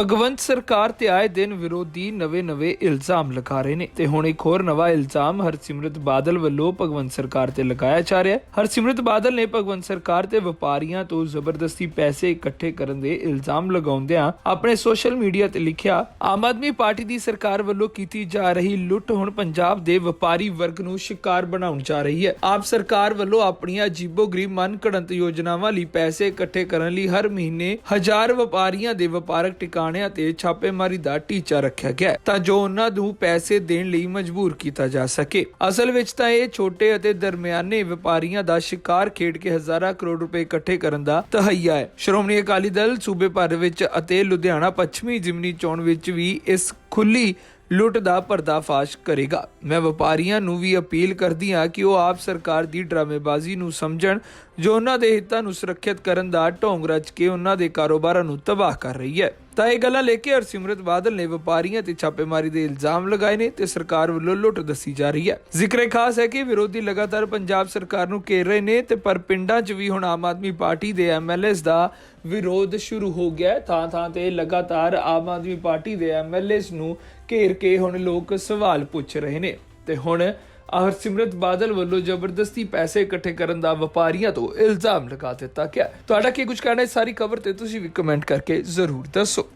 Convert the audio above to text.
ਭਗਵੰਤ ਸਰਕਾਰ ਤੇ ਆਏ ਦਿਨ ਵਿਰੋਧੀ ਨਵੇਂ-ਨਵੇਂ ਇਲਜ਼ਾਮ ਲਗਾ ਰਹੇ ਨੇ। ਤੇ ਹੁਣ ਇੱਕ ਹੋਰ ਨਵਾਂ ਇਲਜ਼ਾਮ ਹਰਸਿਮਰਤ ਬਾਦਲ ਵੱਲੋਂ ਭਗਵੰਤ ਸਰਕਾਰ ਤੇ ਲਗਾਇਆ ਜਾ ਰਿਹਾ ਹੈ। ਹਰਸਿਮਰਤ ਬਾਦਲ ਨੇ ਭਗਵੰਤ ਸਰਕਾਰ ਤੇ ਵਪਾਰੀਆਂ ਤੋਂ ਜ਼ਬਰਦਸਤੀ ਪੈਸੇ ਇਕੱਠੇ ਕਰਨ ਦੇ ਇਲਜ਼ਾਮ ਲਗਾਉਂਦਿਆਂ ਆਪਣੇ ਸੋਸ਼ਲ ਮੀਡੀਆ ਤੇ ਲਿਖਿਆ, ਆਮ ਆਦਮੀ ਪਾਰਟੀ ਦੀ ਸਰਕਾਰ ਵੱਲੋਂ ਕੀਤੀ ਜਾ ਰਹੀ ਲੁੱਟ ਹੁਣ ਪੰਜਾਬ ਦੇ ਵਪਾਰੀ ਵਰਗ ਨੂੰ ਸ਼ਿਕਾਰ ਬਣਾਉਣ ਜਾ ਰਹੀ ਹੈ। ਆਪ ਸਰਕਾਰ ਵੱਲੋਂ ਆਪਣੀਆਂ ਅਜੀਬੋ-ਗਰੀਬ ਮਨ ਘੜੰਤ ਯੋਜਨਾਵਾਂ ਲਈ ਪੈਸੇ ਇਕੱਠੇ ਕਰਨ ਲਈ ਹਰ ਮਹੀਨੇ ਹਜ਼ਾਰ ਵਪਾਰੀਆਂ ਦੇ ਵਪਾਰਕ ਟਿਕਾਣਿਆਂ ਤੇ ਛਾਪੇਮਾਰੀ ਦਾ ਟੀਚਾ ਰੱਖਿਆ ਗਿਆ ਤਾਂ ਜੋ ਉਹਨਾਂ ਨੂੰ ਪੈਸੇ ਦੇਣ ਲਈ ਮਜਬੂਰ ਕੀਤਾ ਜਾ ਸਕੇ। ਅਸਲ ਵਿੱਚ ਤਾਂ ਇਹ ਛੋਟੇ ਅਤੇ ਦਰਮਿਆਨੇ ਵਪਾਰੀਆਂ ਦਾ ਸ਼ਿਕਾਰ ਖੇਡ ਕੇ ਹਜ਼ਾਰਾਂ ਕਰੋੜ ਰੁਪਏ ਇਕੱਠੇ ਕਰਨ ਦਾ ਤਹਈਆ ਹੈ। ਸ਼੍ਰੋਮਣੀ ਅਕਾਲੀ ਦਲ ਸੂਬੇ ਭਰ ਵਿੱਚ ਅਤੇ ਲੁਧਿਆਣਾ ਪੱਛਮੀ ਜ਼ਿਮਨੀ ਚੋਣ ਵਿੱਚ ਵੀ ਇਸ ਖੁੱਲੀ ਲੁੱਟ ਦਾ ਪਰਦਾਫਾਸ਼ ਕਰੇਗਾ। ਮੈਂ ਵਪਾਰੀਆਂ ਨੂੰ ਵੀ ਅਪੀਲ ਕਰਦੀ ਹਾਂ ਕਿ ਉਹ ਆਪ ਸਰਕਾਰ ਦੀ ਡਰਾਮੇਬਾਜ਼ੀ ਨੂੰ ਸਮਝਣ, ਜੋ ਉਹਨਾਂ ਦੇ ਹਿੱਤਾਂ ਨੂੰ ਸੁਰੱਖਿਅਤ ਕਰਨ ਦਾ ਢੋਂਗ ਰਚ ਕੇ ਉਹਨਾਂ ਦੇ ਕਾਰੋਬਾਰਾਂ ਨੂੰ ਤਬਾਹ ਕਰ ਰਹੀ ਹੈ। ਤਾਂ ਇਹ ਗੱਲਾਂ ਲੈ ਕੇ ਹਰਸਿਮਰਤ ਬਾਦਲ ਨੇ ਵਪਾਰੀਆਂ ਤੇ ਛਾਪੇਮਾਰੀ ਦੇ ਇਲਜ਼ਾਮ ਲਗਾਏ ਨੇ ਤੇ ਸਰਕਾਰ ਵੱਲੋਂ ਲੁੱਟ ਦੱਸੀ ਜਾ ਰਹੀ ਹੈ। ਜ਼ਿਕਰੇ ਖਾਸ ਹੈ ਕਿ ਵਿਰੋਧੀ ਲਗਾਤਾਰ ਪੰਜਾਬ ਸਰਕਾਰ ਨੂੰ ਘੇਰ ਰਹੇ ਨੇ ਤੇ ਪਰ ਪਿੰਡਾਂ 'ਚ ਵੀ ਹੁਣ ਆਮ ਆਦਮੀ ਪਾਰਟੀ ਦੇ ਐਮਐਲਏਸ ਦਾ ਵਿਰੋਧ ਸ਼ੁਰੂ ਹੋ ਗਿਆ ਥਾਂ ਥਾਂ ਤੇ ਲਗਾਤਾਰ ਆਮ ਆਦਮੀ ਪਾਰਟੀ ਦੇ ਐਮਐਲਏਸ ਨੂੰ ਘੇਰ ਕੇ ਹੁਣ ਲੋਕ ਸਵਾਲ ਪੁੱਛ ਰਹੇ ਨੇ। ਤੇ ਹੁਣ ਹਰਸਿਮਰਤ ਬਾਦਲ ਵੱਲੋਂ ਜ਼ਬਰਦਸਤੀ ਪੈਸੇ ਇਕੱਠੇ ਕਰਨ ਦਾ ਵਪਾਰੀਆਂ ਤੋਂ ਇਲਜ਼ਾਮ ਲਗਾ ਦਿੱਤਾ ਗਿਆ ਤੁਹਾਡਾ ਕੀ ਕੁਝ ਕਹਿਣਾ ਹੈ? ਇਸ ਸਾਰੀ ਖਬਰ ਤੇ ਤੁਸੀਂ ਵੀ ਕਮੈਂਟ ਕਰਕੇ ਜ਼ਰੂਰ ਦੱਸੋ।